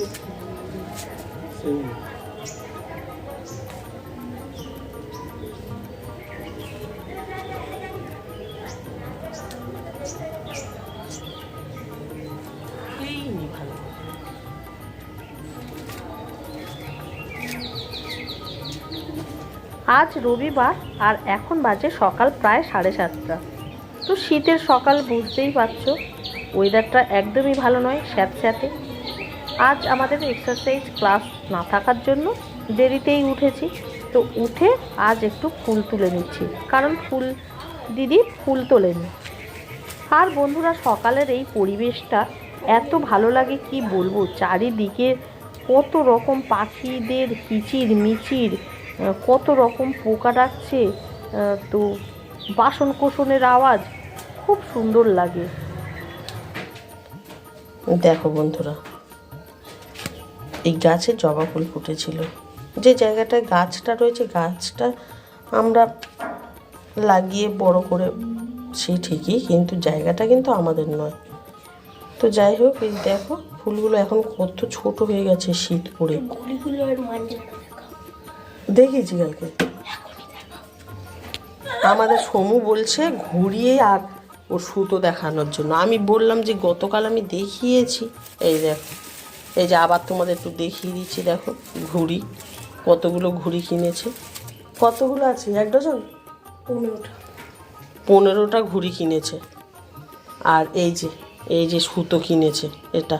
আজ রবিবার আর এখন বাজে সকাল প্রায় সাড়ে সাতটা। তো শীতের সকাল বুঝতেই পারছ ওয়েদারটা একদমই ভালো নয়, স্যাঁতস্যাঁতে। আজ আমাদের এক্সারসাইজ ক্লাস না থাকার জন্য দেরিতেই উঠেছি। তো উঠে আজ একটু ফুল তুলে নিচ্ছি। কারণ ফুল, দিদি ফুল তোলেনি। আর বন্ধুরা, সকালের এই পরিবেশটা এত ভালো লাগে, কি বলব? চারিদিকে কত রকম পাখিদের কিচির মিচির কত রকম পোকা ডাকছে তো বাসন কোসনের আওয়াজ খুব সুন্দর লাগে। দেখো বন্ধুরা এই গাছে জবা ফুল ফুটেছিল। যে জায়গাটায় গাছটা রয়েছে গাছটা আমরা লাগিয়ে বড় করে সে ঠিকই কিন্তু জায়গাটা কিন্তু আমাদের নয়। তো যাই হোক এই দেখো ফুলগুলো এখন কত ছোট হয়ে গেছে শীত পড়ে। মাঞ্জা দেখিয়েছি কালকে। আমাদের সমু বলছে ঘুরিয়ে আর ও সুতো দেখানোর জন্য। আমি বললাম যে গতকাল আমি দেখিয়েছি। এই দেখো। এই যে আবার তোমাদের একটু দেখিয়ে দিচ্ছি দেখো ঘুড়ি কতগুলো ঘুড়ি কিনেছে। কতগুলো আছে? এক ডজন? পনেরোটা। পনেরোটা ঘুড়ি কিনেছে। আর এই যে এই যে সুতো কিনেছে এটা।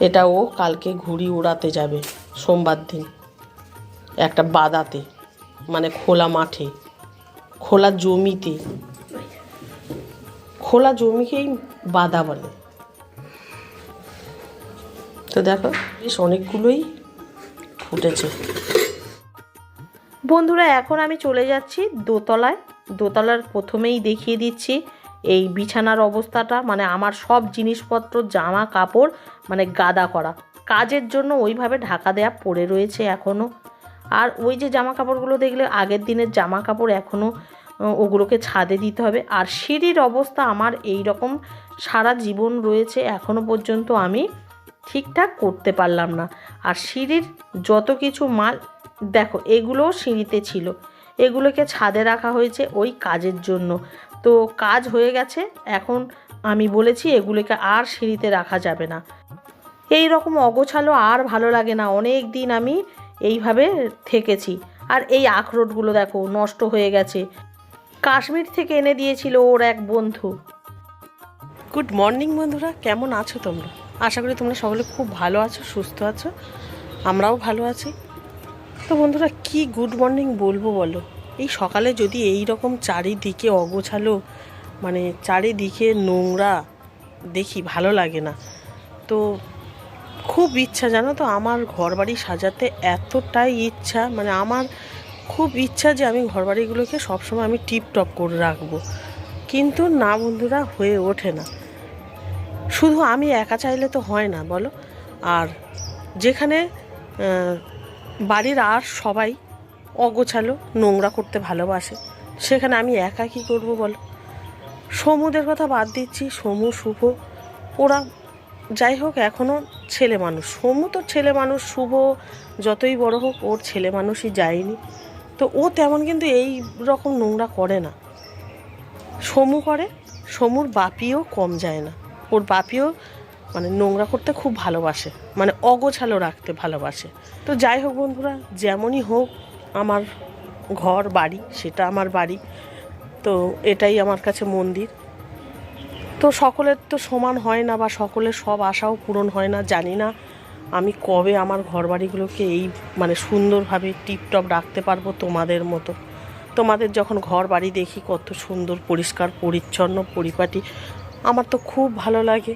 এটা ও কালকে ঘুড়ি উড়াতে যাবে সোমবার দিন একটা বাদাতে মানে খোলা মাঠে খোলা জমিতে। খোলা জমিকেই বাদা বলে। তো দেখো, বেশ অনেকগুলোই ফুটেছে। বন্ধুরা, এখন আমি চলে যাচ্ছি দোতলায়। দোতলার প্রথমেই দেখিয়ে দিচ্ছি এই বিছানার অবস্থাটা মানে আমার সব জিনিসপত্র, জামা কাপড় মানে গাদা করা। কাজের জন্য ওইভাবে ঢাকা দেয়া পড়ে রয়েছে এখনও আর ওই যে জামা কাপড়গুলো দেখলে, আগের দিনের জামা কাপড় এখনও ওগুলোকে ছাদে দিতে হবে। আর সিঁড়ির অবস্থা আমার এই রকম সারা জীবন রয়েছে এখনও পর্যন্ত আমি ঠিকঠাক করতে পারলাম না। আর সিঁড়ির যত কিছু মাল, দেখো, এগুলোও সিঁড়িতে ছিল। এগুলোকে ছাদে রাখা হয়েছে ওই কাজের জন্য। তো কাজ হয়ে গেছে, এখন আমি বলেছি এগুলোকে আর সিঁড়িতে রাখা যাবে না। এই রকম অগোছালো আর ভালো লাগে না, অনেক দিন আমি এইভাবে থেকেছি। আর এই আখরোটগুলো দেখো, নষ্ট হয়ে গেছে। কাশ্মীর থেকে এনে দিয়েছিল ওর এক বন্ধু। গুড মর্নিং বন্ধুরা। কেমন আছো তোমরা? আশা করি তোমরা সকলে খুব ভালো আছো, সুস্থ আছো, আমরাও ভালো আছি। তো বন্ধুরা, কি গুড মর্নিং বলব বলো? এই সকালে যদি এই রকম চারিদিকে অগোছালো মানে চারিদিকে নোংরা, দেখি ভালো লাগে না। তো খুব ইচ্ছা, জানো তো, আমার ঘরবাড়ি সাজাতে এতটাই ইচ্ছা মানে আমার খুব ইচ্ছা যে আমি ঘরবাড়িগুলোকে সবসময় আমি টিপটপ করে রাখব। কিন্তু না বন্ধুরা, হয়ে ওঠে না। শুধু আমি একা চাইলে তো হয় না, বলো। আর যেখানে বাড়ির আর সবাই অগোছালো, নোংরা করতে ভালোবাসে, সেখানে আমি একা কী করব, বলো। সমুদের কথা বাদ দিচ্ছি, সমু, শুভ, ওরা যাই হোক এখনও ছেলে মানুষ। সমু তো ছেলে মানুষ, শুভ যতই বড় হোক, ওর ছেলে মানুষই যায়নি। তো ও তেমন কিন্তু এই রকম নোংরা করে না। সমু করে, সমুর বাপিও কম যায় না। ওর বাপিও মানে নোংরা করতে খুব ভালোবাসে। মানে অগোছালো রাখতে ভালোবাসে। তো যাই হোক বন্ধুরা, যেমনই হোক আমার ঘর, বাড়ি, সেটা আমার বাড়ি। তো এটাই আমার কাছে মন্দির। তো সকলের তো সমান হয় না বা সকলের সব আশাও পূরণ হয় না, জানি না আমি কবে আমার ঘর বাড়িগুলোকে এই মানে সুন্দরভাবে টিপটপ রাখতে পারব তোমাদের মতো। তোমাদের যখন ঘর বাড়ি দেখি কত সুন্দর, পরিষ্কার, পরিচ্ছন্ন, পরিপাটি আমার তো খুব ভালো লাগে।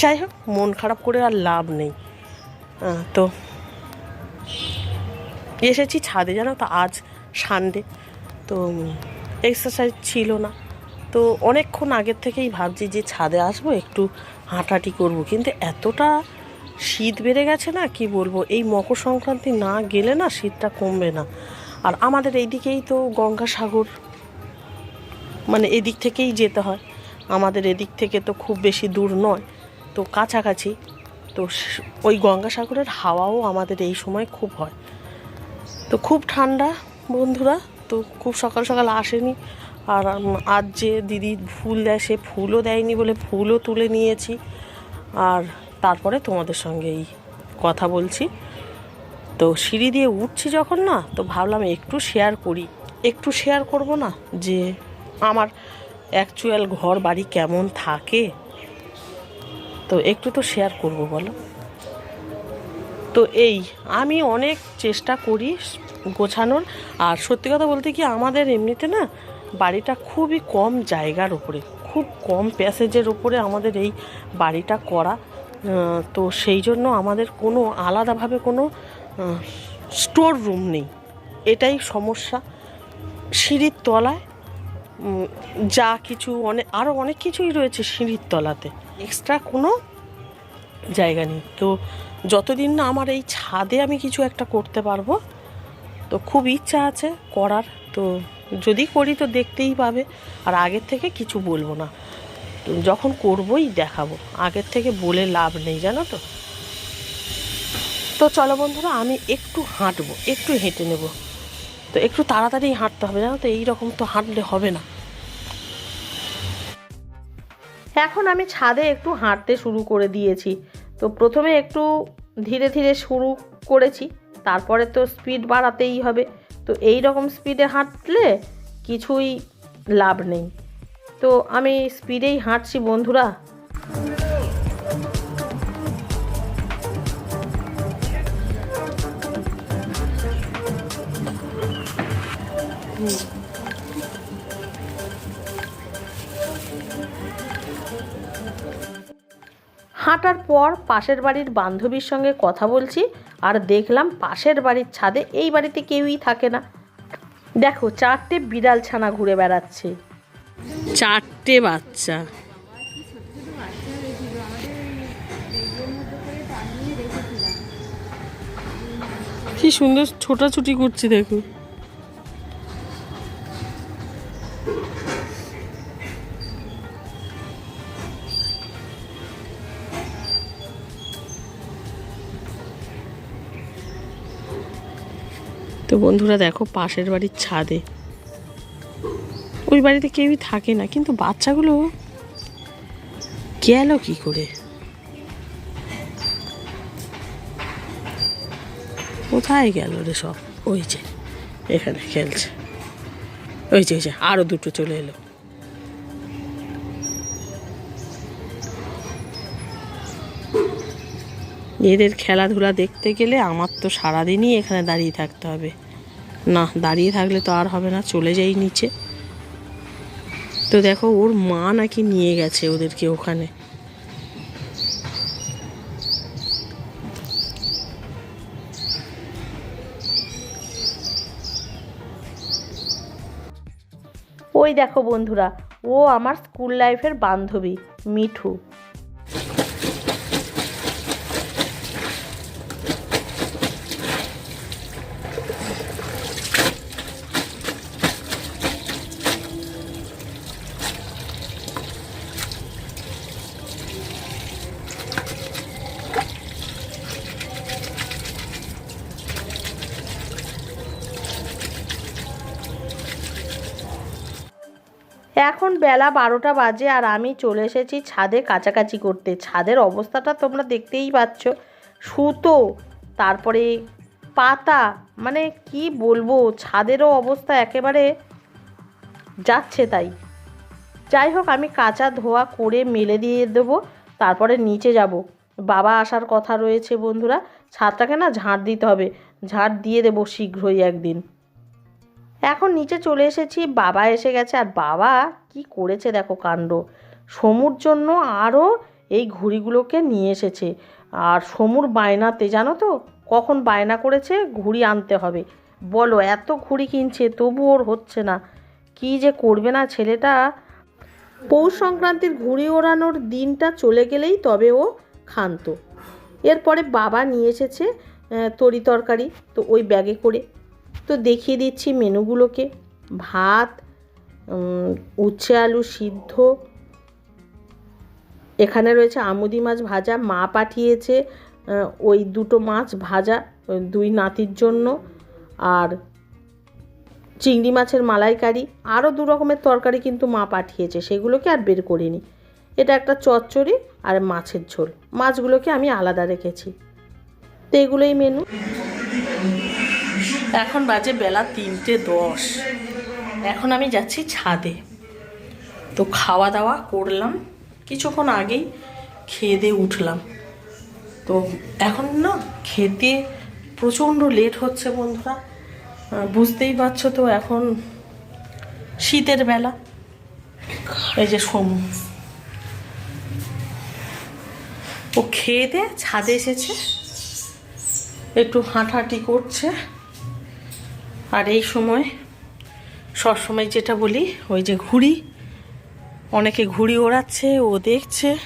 যাই হোক, মন খারাপ করে আর লাভ নেই। তো এসেছি ছাদে, জানো তো, আজ সানডে। তো এক্সারসাইজ ছিল না। তো অনেকক্ষণ আগের থেকেই ভাবছি যে ছাদে আসব, একটু হাঁটাহাঁটি করব। কিন্তু এতটা শীত বেড়ে গেছে না, কি বলব? এই মকর সংক্রান্তি না গেলে না শীতটা কমবে না। আর আমাদের এইদিকেই তো গঙ্গাসাগর মানে এদিক থেকেই যেতে হয়। আমাদের এদিক থেকে তো খুব বেশি দূর নয়। তো কাছাকাছি। তো ওই গঙ্গাসাগরের হাওয়াও আমাদের এই সময় খুব হয়। তো খুব ঠান্ডা বন্ধুরা। তো খুব সকাল সকাল আসেনি। আর আজ যে দিদি ফুল দেয়, সে ফুলও দেয়নি বলে ফুলও তুলে নিয়েছি। আর তারপরে তোমাদের সঙ্গে এই কথা বলছি। তো সিঁড়ি দিয়ে উঠছি যখন না, তো ভাবলাম একটু শেয়ার করি। একটু শেয়ার করব না যে আমার অ্যাকচুয়াল ঘর বাড়ি কেমন থাকে? তো একটু তো শেয়ার করব, বলো। তো এই, আমি অনেক চেষ্টা করি গোছানোর। আর সত্যি কথা বলতে কি, আমাদের এমনিতে না, বাড়িটা খুবই কম জায়গার উপরে, খুব কম প্যাসেজের উপরে আমাদের এই বাড়িটা করা। তো সেই জন্য আমাদের কোনো আলাদাভাবে কোনো স্টোর রুম নেই। এটাই সমস্যা। সিঁড়ির তলায় যা কিছু অনেক আরও অনেক কিছুই রয়েছে সিঁড়ির তলাতে। এক্সট্রা কোনো জায়গা নেই। তো যতদিন না আমার এই ছাদে আমি কিছু একটা করতে পারব, তো খুব ইচ্ছা আছে করার। তো যদি করি তো দেখতেই পাবে। আর আগের থেকে কিছু বলব না। যখন করবই দেখাবো। আগের থেকে বলে লাভ নেই, জানো তো? তো চলো বন্ধুরা, আমি একটু হাঁটবো, একটু হেঁটে নেব। তো একটু তাড়াতাড়ি হাঁটতে হবে, জানো তো? এই রকম তো হাঁটলে হবে না। এখন আমি ছাদে একটু হাঁটতে শুরু করে দিয়েছি। তো প্রথমে একটু ধীরে ধীরে শুরু করেছি, তারপরে তো স্পিড বাড়াতেই হবে। তো এই রকম স্পিডে হাঁটলে কিছুই লাভ নেই। তো আমি স্পিডেই হাঁটছি, বন্ধুরা। হাঁটার পর পাশের বাড়ির বান্ধবীর সঙ্গে কথা বলছি, আর দেখলাম পাশের বাড়ির ছাদে এই বাড়িতে কেউই থাকে না। দেখো, চারটে বিড়াল ছানা ঘুরে বেড়াচ্ছে। চারটে বাচ্চা। কি সুন্দর ছোটাছুটি করছে, দেখো। বন্ধুরা দেখো, পাশের বাড়ির ছাদে। ওই বাড়িতে কেউই থাকে না, কিন্তু বাচ্চাগুলো গেল কি করে? কোথায় গেল রে সব? ওই যে, এখানে খেলছে। ওই যে ওই যে, আরও দুটো চলে এলো। এদের খেলাধুলা দেখতে গেলে আমার তো সারাদিনই এখানে দাঁড়িয়ে থাকতে হবে। না, দাঁড়িয়ে থাকলে তো আর হবে না, চলে যাই নিচে। তো দেখো, ওর মা নাকি নিয়ে গেছে ওদেরকে ওখানে। ওই দেখো বন্ধুরা, ও আমার স্কুল লাইফের বান্ধবী, মিঠু। এখন বেলা বারোটা বাজে আর আমি চলে এসেছি ছাদে কাছাকাছি করতে। ছাদের অবস্থাটা তোমরা দেখতেই পাচ্ছ। সুতো, তারপরে পাতা মানে কি বলব, ছাদেরও অবস্থা একেবারে যাচ্ছে তাই। যাই হোক, আমি কাঁচা ধোয়া করে মেলে দিয়ে দেবো, তারপরে নিচে যাব। বাবা আসার কথা রয়েছে বন্ধুরা, ছাদটাকে না ঝাঁট দিতে হবে। ঝাঁট দিয়ে দেবো শীঘ্রই একদিন। এখন নিচে চলে এসেছি, বাবা এসে গেছে। আর বাবা কি করেছে দেখো কাণ্ড। সমুর জন্য আরও এই ঘুড়িগুলোকে নিয়ে এসেছে। আর সমুর বায়নাতে, জানো তো? কখন বায়না করেছে? ঘুড়ি আনতে হবে। বলো, এত ঘুড়ি কিনছে, তবু ওর হচ্ছে না। কি যে করবে না ছেলেটা? পৌষ সংক্রান্তির ঘুড়ি ওড়ানোর দিনটা চলে গেলেই তবে ও ক্ষান্ত। এরপরে বাবা নিয়ে এসেছে তরি তরকারি, তো ওই ব্যাগে করে। তো দেখিয়ে দিচ্ছি মেনুগুলোকে। ভাত উচ্ছে আলু সিদ্ধ। এখানে রয়েছে আমুদি মাছ ভাজা, মা পাঠিয়েছে ওই দুটো মাছ ভাজা দুই নাতির জন্য। আর চিংড়ি মাছের মালাইকারি আরও দু রকমের তরকারি কিন্তু মা পাঠিয়েছে, সেগুলোকে আর বের করিনি। এটা একটা চচ্চড়ি আর মাছের ঝোল। মাছগুলোকে আমি আলাদা রেখেছি। তো এগুলোই মেনু এখন বাজে বেলা তিনটে দশ। এখন আমি যাচ্ছি ছাদে। তো খাওয়া দাওয়া করলাম। কিছুক্ষণ আগেই খেয়ে দিয়ে উঠলাম। তো এখন না খেতে প্রচণ্ড লেট হচ্ছে বন্ধুরা। বুঝতেই পারছ তো এখন শীতের বেলা। এই যে সোম। ও খেয়ে দিয়ে ছাদে এসেছে। একটু হাঁটাহাঁটি করছে। আর এই সময় সবসময় যেটা বলি, ওই যে ঘুড়ি, অনেকে ঘুড়ি ওড়াচ্ছে, ও দেখছে।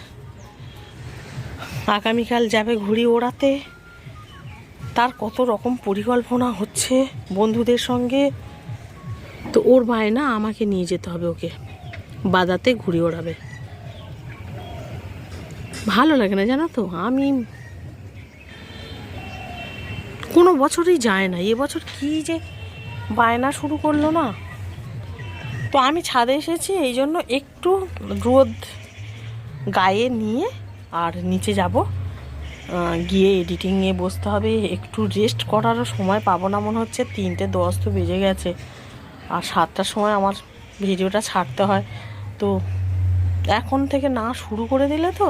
আগামীকাল যাবে ঘুড়ি ওড়াতে। তার কত রকম পরিকল্পনা হচ্ছে বন্ধুদের সঙ্গে। তো ওর বায়না আমাকে নিয়ে যেতে হবে ওকে। বাদাতে ঘুড়ি ওড়াবে। ভালো লাগে না জানো তো? আমি কোনো বছরই যায় না। এবছর কি যে বায়না শুরু করল না। তো আমি ছাদে এসেছি, এই জন্য একটু রোদ গায়ে নিয়ে আর নিচে যাব। গিয়ে এডিটিংয়ে বসতে হবে, একটু রেস্ট করারও সময় পাবো না, মনে হচ্ছে তিনটে দশ তো বেজে গেছে। আর সাতটার সময় আমার ভিডিওটা ছাড়তে হয়। তো এখন থেকে না শুরু করে দিলে তো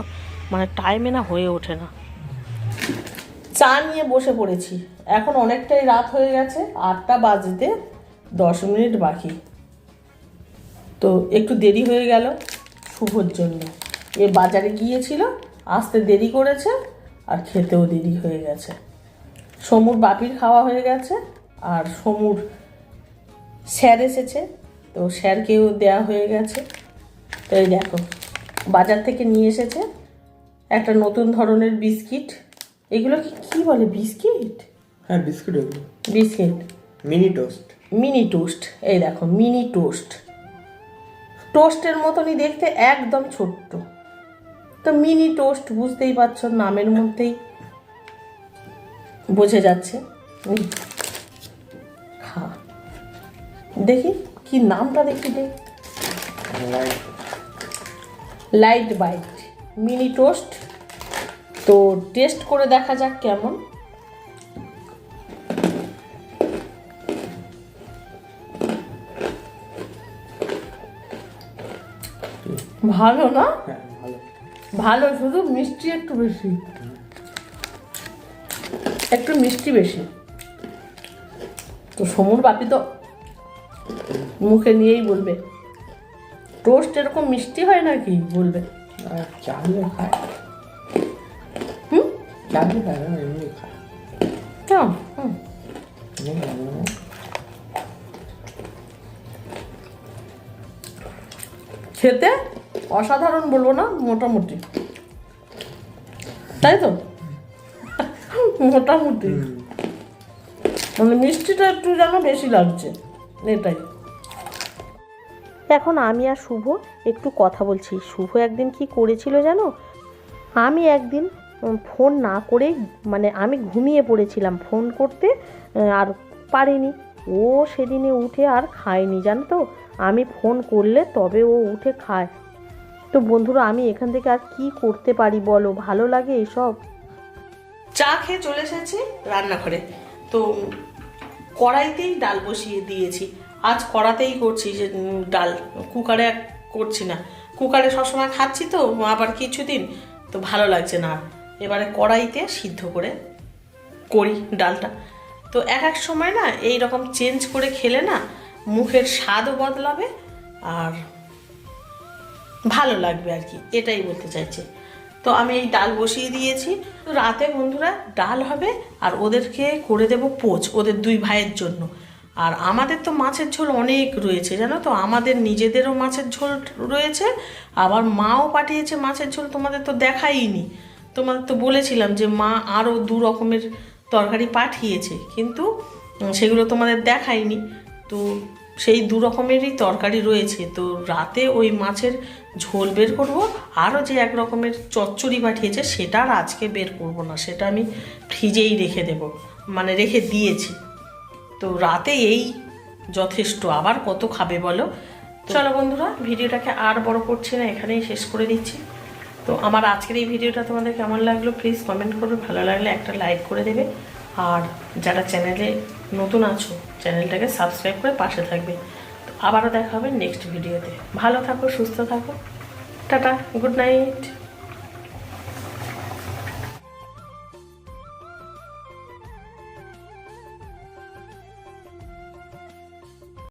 মানে টাইমে না হয়ে ওঠে না। চা নিয়ে বসে পড়েছি। এখন অনেকটাই রাত হয়ে গেছে, আটটা বাজতে দশ মিনিট বাকি। তো একটু দেরি হয়ে গেল শুভর জন্য। এ বাজারে গিয়েছিল, আসতে দেরি করেছে আর খেতেও দেরি হয়ে গেছে। সমুর বাপির খাওয়া হয়ে গেছে আর সমুর স্যার এসেছে, তো স্যারকেও দেয়া হয়ে গেছে। তো এই দেখো, বাজার থেকে নিয়ে এসেছে একটা নতুন ধরনের বিস্কিট। এগুলো কি কী বলে? বিস্কিট? হ্যাঁ বিস্কিট ওগুলো biscuit. Mini toast. Mini toast. এই দেখো মিনি টোস্ট। টোস্টের মতনই দেখতে একদম ছোট্ট। তো মিনি টোস্ট বুঝতেই পারছ নামের মধ্যেই বোঝা যাচ্ছে। খা। দেখি কি নামটা দেখি দেখ। Light bite. Mini toast. তো টেস্ট করে দেখা যাক কেমন। ভালো না? হ্যাঁ ভালো। ভালো শুধু মিষ্টি একটু বেশি। একটু মিষ্টি বেশি। তো সমুর বাপি তো মুখে নিয়েই বলবে টোস্ট এরকম মিষ্টি হয় নাকি? বলবে। আর চালে খায়। খায় কেমন হুম হুম, খেতে অসাধারণ বলব না মোটামুটি। তাই তো? মোটামুটি। মানে মিষ্টিটা একটু যেন বেশি লাগছে এটাই। এখন আমি আর শুভ একটু কথা বলছি। শুভ একদিন কি করেছিল জানো? আমি একদিন ফোন না করেই মানে আমি ঘুমিয়ে পড়েছিলাম ফোন করতে আর পারিনি। ও সেদিনে উঠে আর খায়নি, জানো তো? আমি ফোন করলে তবে ও উঠে খায়। তো বন্ধুরা, আমি এখান থেকে আর কি করতে পারি বলো? ভালো লাগে এসব? চা খেয়ে চলে এসেছি রান্নাঘরে। তো কড়াইতেই ডাল বসিয়ে দিয়েছি। আজ কড়াতেই করছি যে ডাল। কুকারে আর করছি না। কুকারে সবসময় খাচ্ছি তো, আবার কিছুদিন। তো ভালো লাগছে না। এবারে কড়াইতে সিদ্ধ করে করি ডালটা। তো এক এক সময় না এই রকম চেঞ্জ করে খেলে না মুখের স্বাদও বদলাবে আর ভালো লাগবে আর কি, এটাই বলতে চাইছে। তো আমি এই ডাল বসিয়ে দিয়েছি। তো রাতে বন্ধুরা ডাল হবে আর ওদেরকে করে দেব পোচ, ওদের দুই ভাইয়ের জন্য। আর আমাদের তো মাছের ঝোল অনেক রয়েছে, জানো তো? আমাদের নিজেদেরও মাছের ঝোল রয়েছে, আবার মাও পাঠিয়েছে মাছের ঝোল, তোমাদের তো দেখাইনি। তোমাদের তো বলেছিলাম যে মা আরও দু রকমের তরকারি পাঠিয়েছে, কিন্তু সেগুলো তোমাদের দেখাইনি তো সেই দু রকমেরই তরকারি রয়েছে। তো রাতে ওই মাছের ঝোল বের করব, আরও যে এক রকমের চচ্চড়ি পাঠিয়েছে, সেটা আর আজকে বের করব না। সেটা আমি ফ্রিজেই রেখে দেব মানে রেখে দিয়েছি। তো রাতে এই যথেষ্ট। আবার কত খাবে বলো? চলো বন্ধুরা, ভিডিওটাকে আর বড় করছি না, এখানেই শেষ করে দিচ্ছি। তো আমার আজকের এই ভিডিওটা তোমাদের কেমন লাগল প্লিজ কমেন্ট করবে। ভালো লাগলে একটা লাইক করে দেবে। আর যারা চ্যানেলে নতুন আছো চ্যানেলটাকে সাবস্ক্রাইব করে পাশে থাকবে। তো আবারও দেখা হবে নেক্সট ভিডিওতে ভালো থাকো, সুস্থ থাকো। Tata good night